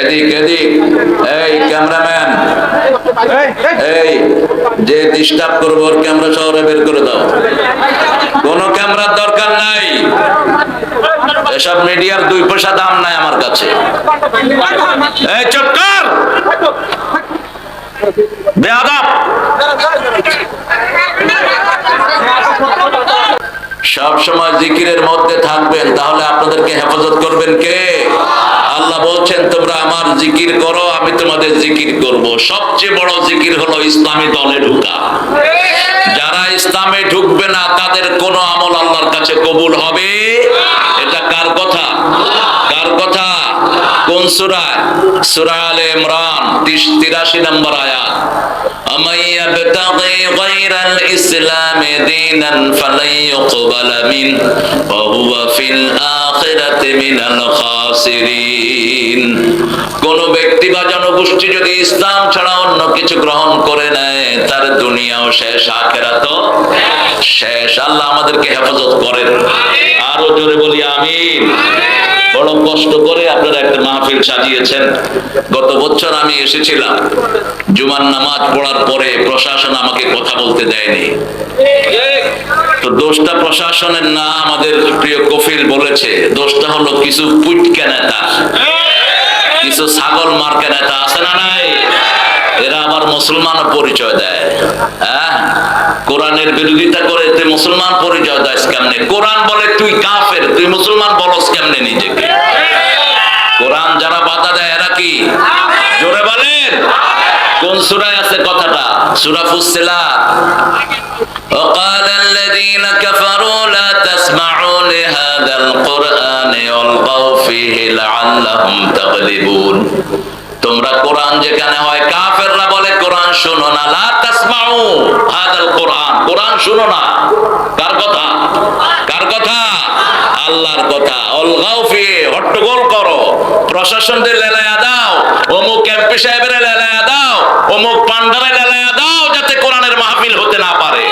এদিক এদিক। এই ক্যামেরাম্যান। এই, যে ডিস্টার্ব করব ক্যামেরা শহরে বের করে দাও। কোন ক্যামেরার দরকার নাই। এসব মিডিয়ার দুই পয়সা দাম নাই আমার কাছে। এই সব সময় জিকিরের মধ্যে থাকবেন, তাহলে আপনাদেরকে হেফাজত করবেন কে? বলছেন, তোমরা আমার জিকির করো, আমি তোমাদের জিকির করব। সবচেয়ে বড় জিকির হলো ইসলামী দলে ঢুকা। যারা ইসলামে ঢুকবে না, তাদের কোনো আমল আল্লাহর কাছে কবুল হবে? এটা কার কথা? কার কথা? কোন সূরায় সূরা আলে ইমরান 83 নম্বর আয়াত ومن يبتغي غير الإسلام دينا فلن يقبل منه وهو في الآخرة من الخاسرين কোন ব্যক্তি বা জনগোষ্ঠী যদি ইসলাম ছাড়া অন্য কিছু গ্রহণ করে নেয় তার দুনিয়াও শেষ আখেরাতও শেষ আল্লাহ আমাদেরকে হেফাজত করেন আরো জোরে বলি আমিন বড় কষ্ট করে আপনারা একটা মাহফিল সাজিয়েছেন। গত বছর আমি এসেছিলাম। জুমার নামাজ পড়ার পরে প্রশাসন আমাকে কথা বলতে দেয়নি। তো দোষটা প্রশাসনের না, আমাদের প্রিয় কফিল বলেছে, দোষটা হলো কিছু পুটকা নেতা। কিছু ছাগল মার্কা নেতা, আছে না নাই? এরা আবার মুসলমান পরিচয় দেয়। হ্যাঁ? কোরআনের বিরোধিতা করে তুই মুসলমান পরিচয় দেয় কেমনে? কোরআন বলে তুই কাফের, তুই মুসলমান বলস কেমনে নিজেকে সূরায় আছে কথাটা সূরা ফুসসিলাত وقال الذين كفروا لا تسمعوا لهذا القرآن والغوا فيه لعلهم تغلبون তোমরা কোরআন যেখানে হয় কাফেররা বলে কোরআন শুনো না লা তাসমাউ হাদাল কোরআন কোরআন শুনো না কার কথা কার কথা আল্লাহর কথা অলগাও ফি হট্টগোল করো প্রশাসনদের লেলায়া দাও অমুক এমপি সাহেবের লেলায়া দাও অমুক পান্ডারে লেলায়া দাও যাতে কোরআনের মাহফিল হতে না পারে।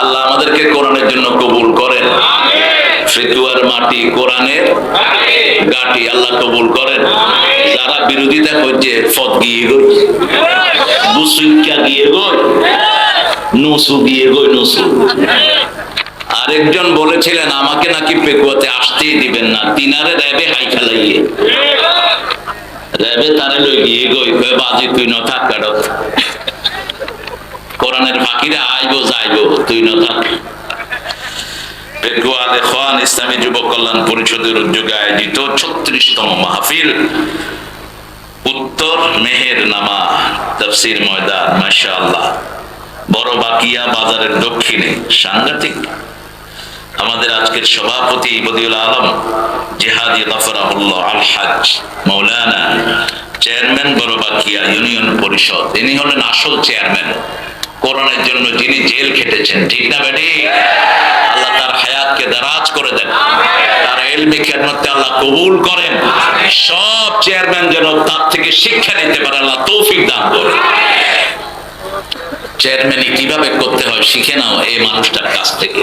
আল্লাহ আমাদেরকে কোরআনের জন্য কবুল করেন। ফেতুয়ার মাটি কোরআনের গাটি আল্লাহ কবুল করেন। যারা বিরোধিতা করছে, ফত গিয়ে গই। বুসুইকা গিয়ে গই? নুসু গিয়ে গই, নুসু। আরেকজন বলেছিলেন, আমাকে নাকি পেকুয়াতে আসতেই দিবেন না, তিনারে দেবে হাই খেলাইয়ে। র্যাবে তারে লই গিয়ে গই, কই বাজি তুই ন থাক কাটত কোরআনের ফাঁকিরা আইবো, যাইবো, তুই ন থাক। ইসলামী যুব কল্যাণ পরিষদের উদ্যোগে আয়োজিত মাহফিল, উত্তর মেহের নামা তফসির ময়দান, মাশাআল্লাহ। বড় বাকিয়া বাজারের দক্ষিণে, সাংঘাতিক। আমাদের আজকের সভাপতি বদিউল আলম জেহাদি গফরাহুল্লাহ আল হাজ মৌলানা চেয়ারম্যান বড় বাকিয়া ইউনিয়ন পরিষদ। ইনি হলেন আসল চেয়ারম্যান। কোরআনের জন্য যিনি জেল খেটেছেন, ঠিক না বেটি? আল্লাহ তার হায়াতকে দারাজ করে দেন। তার এলমি খেদমতকে আল্লাহ কবুল করেন। সব চেয়ারম্যান যেন তার থেকে শিক্ষা নিতে পারে, আল্লাহ তৌফিক দান করেন। চেয়ারম্যানই কীভাবে করতে হয়, শিখে নাও এই মানুষটার কাছ থেকে।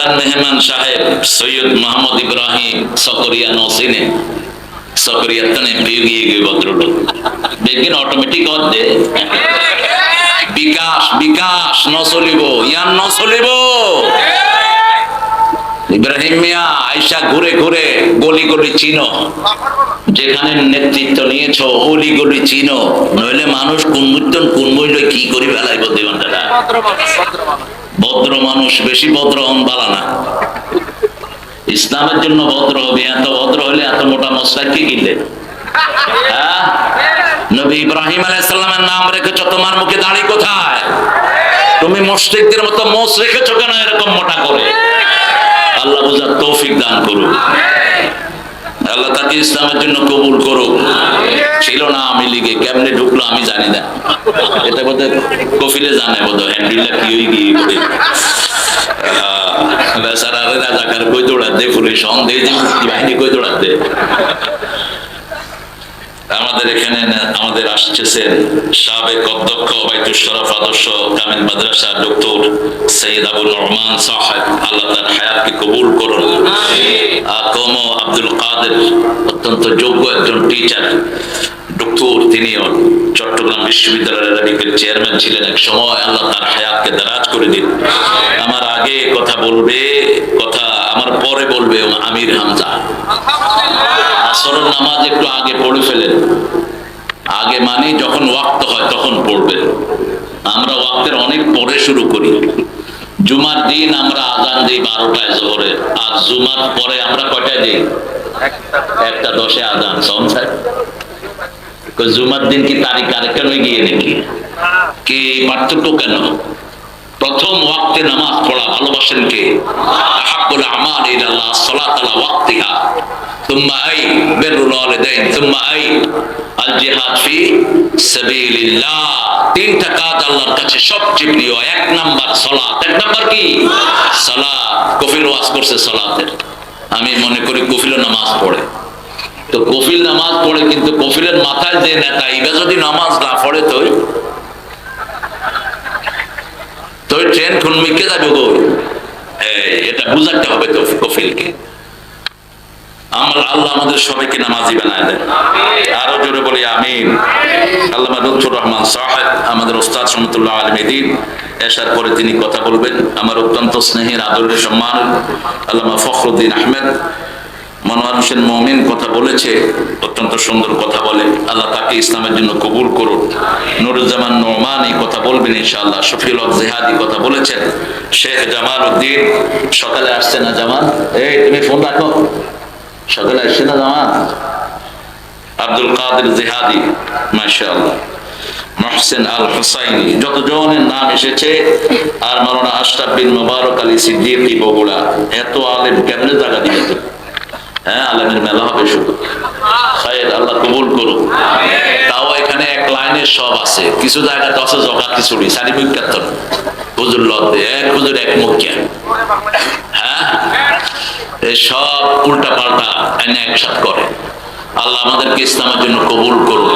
প্রধান মেহমান সাহেব সৈয়দ মোহাম্মদ ইব্রাহিম সকরিয়া নসিনে, সকরিয়া তনে গিয়ে দেখবেন অটোমেটিক হচ্ছে, বিকাশ বিকাশ ন চলিব ইয়ান ন চলিব ইব্রাহিম মিয়া ঘুরে ঘুরে গলি গলি চিনো। যেখানে নেতৃত্ব নিয়েছ অলি গলি চিনো। নইলে মানুষ কোন মুত্যন কোন মইল কি করি বেলাইব দেবানটা ভদ্র মানুষ, বেশি ভদ্র হন বালা না। ইসলামের জন্য ভদ্র হবে, এত ভদ্র হলে এত মোটা মশলা কি কিনলে হ্যাঁ? নবী ইব্রাহিম আলাইসাল্লামের নাম রেখেছো, তোমার মুখে দাড়ি কোথায়? তুমি মুশরিকদের মতো মোষ রেখেছো কেন এরকম মোটা করে? আল্লাহ বুঝার তৌফিক দান করুক। আল্লাহ তাকে ইসলামের জন্য কবুল করুক। ছিল না আমি লিগে, কেমনে ঢুকলো আমি জানি না। এটা বোধহয় কফিলে জানে বোধহয়, হ্যান্ডেলটা কি হয়ে গিয়ে আমাদের এখানে আমাদের আদর্শ মাদ্রাসা রহমান আল্লাহ তার হায়াতকে কবুল করুন। আকম আব্দুল কাদের, অত্যন্ত যোগ্য একজন টিচার ডক্টর তিনিও চট্টগ্রাম বিশ্ববিদ্যালয়ের এরাবিকের চেয়ারম্যান ছিলেন এক সময়। আল্লাহ তার হায়াতকে দারাজ করে দিন। আমার আগে কথা বলবে, কথা আমার পরে বলবে আমির হামজা। আসরের নামাজ একটু আগে পড়ে ফেলেন। আগে মানে যখন ওয়াক্ত হয় তখন পড়বেন। আমরা ওয়াক্তের অনেক পরে শুরু করি। জুমার দিন আমরা আজান দিই বারোটায় জোহরে, আর জুমার পরে আমরা কয়টায় দিই? একটা দশে আজান সমঝায় জুমার দিন কি তারিখ আরেকটা হয়ে গিয়ে নাকি? কি পার্থক্য কেন? প্রথম ওয়াক্তে নামাজ পড়া ভালোবাসেন কে? আমাল আলা ওয়াক্তিহা তিনটা কাজ আল্লাহর কাছে সবচেয়ে প্রিয়, এক নাম্বার সালাত। এক নাম্বার কি? সালাত। কফিল ওয়াজ করছে সালাতের। আমি মনে করি কফিল নামাজ পড়ে। তো কফিল নামাজ পড়ে, কিন্তু কফিলের মাথায় যে নেতা, ইবা যদি নামাজ না পড়ে তো তো ওই ট্রেন কোন মিকে যাবে গো? এটা বুঝাতে হবে তো কফিলকে। আমরা আল্লাহ আমাদের সবাইকে নামাজি বানায় দেন। আরও জোরে বলি আমিন। আল্লাহ লুৎফুর রহমান সাহেব আমাদের ওস্তাদ সমতুল্লাহ আলমেদিন এসার পরে তিনি কথা বলবেন। আমার অত্যন্ত স্নেহের আদরের সম্মান আল্লামা ফখরুদ্দিন আহমেদ হোসেন মমিন কথা বলেছে, অত্যন্ত সুন্দর কথা বলে। আল্লাহ তাকে ইসলামের জন্য কবুল করুন। নুরুজ্জামান নোমান এই কথা বলবেন, ইনশাআল্লাহ। শফিউল হক জেহাদি কথা বলেছেন। শেখ জামাল উদ্দিন সকালে আসছে না জামাল? এই, তুমি ফোন রাখো। সকালে আসছে না জামাল? আব্দুল কাদের জেহাদি, মাশাআল্লাহ। মহসেন আল হুসাইনি যতজনের নাম এসেছে, আর মাওলানা আশরাফ বিন মুবারক আলী সিদ্দিকী বগুড়া, এত আলেম কেমনে জায়গা দিয়ে তো হ্যাঁ আলেমের মেলা হবে শুধু। আল্লাহ কবুল করুক। তাও এখানে এক লাইনের সব আছে। কিছু জায়গা আছে জগা খিচুড়ি সারি বিখ্যাত হুজুর লদ্দে এক হুজুর, এক মুখিয়া হ্যাঁ? এই সব উল্টা পাল্টা এনে একসাথ করে। আল্লাহ আমাদেরকে ইসলামের জন্য কবুল করুন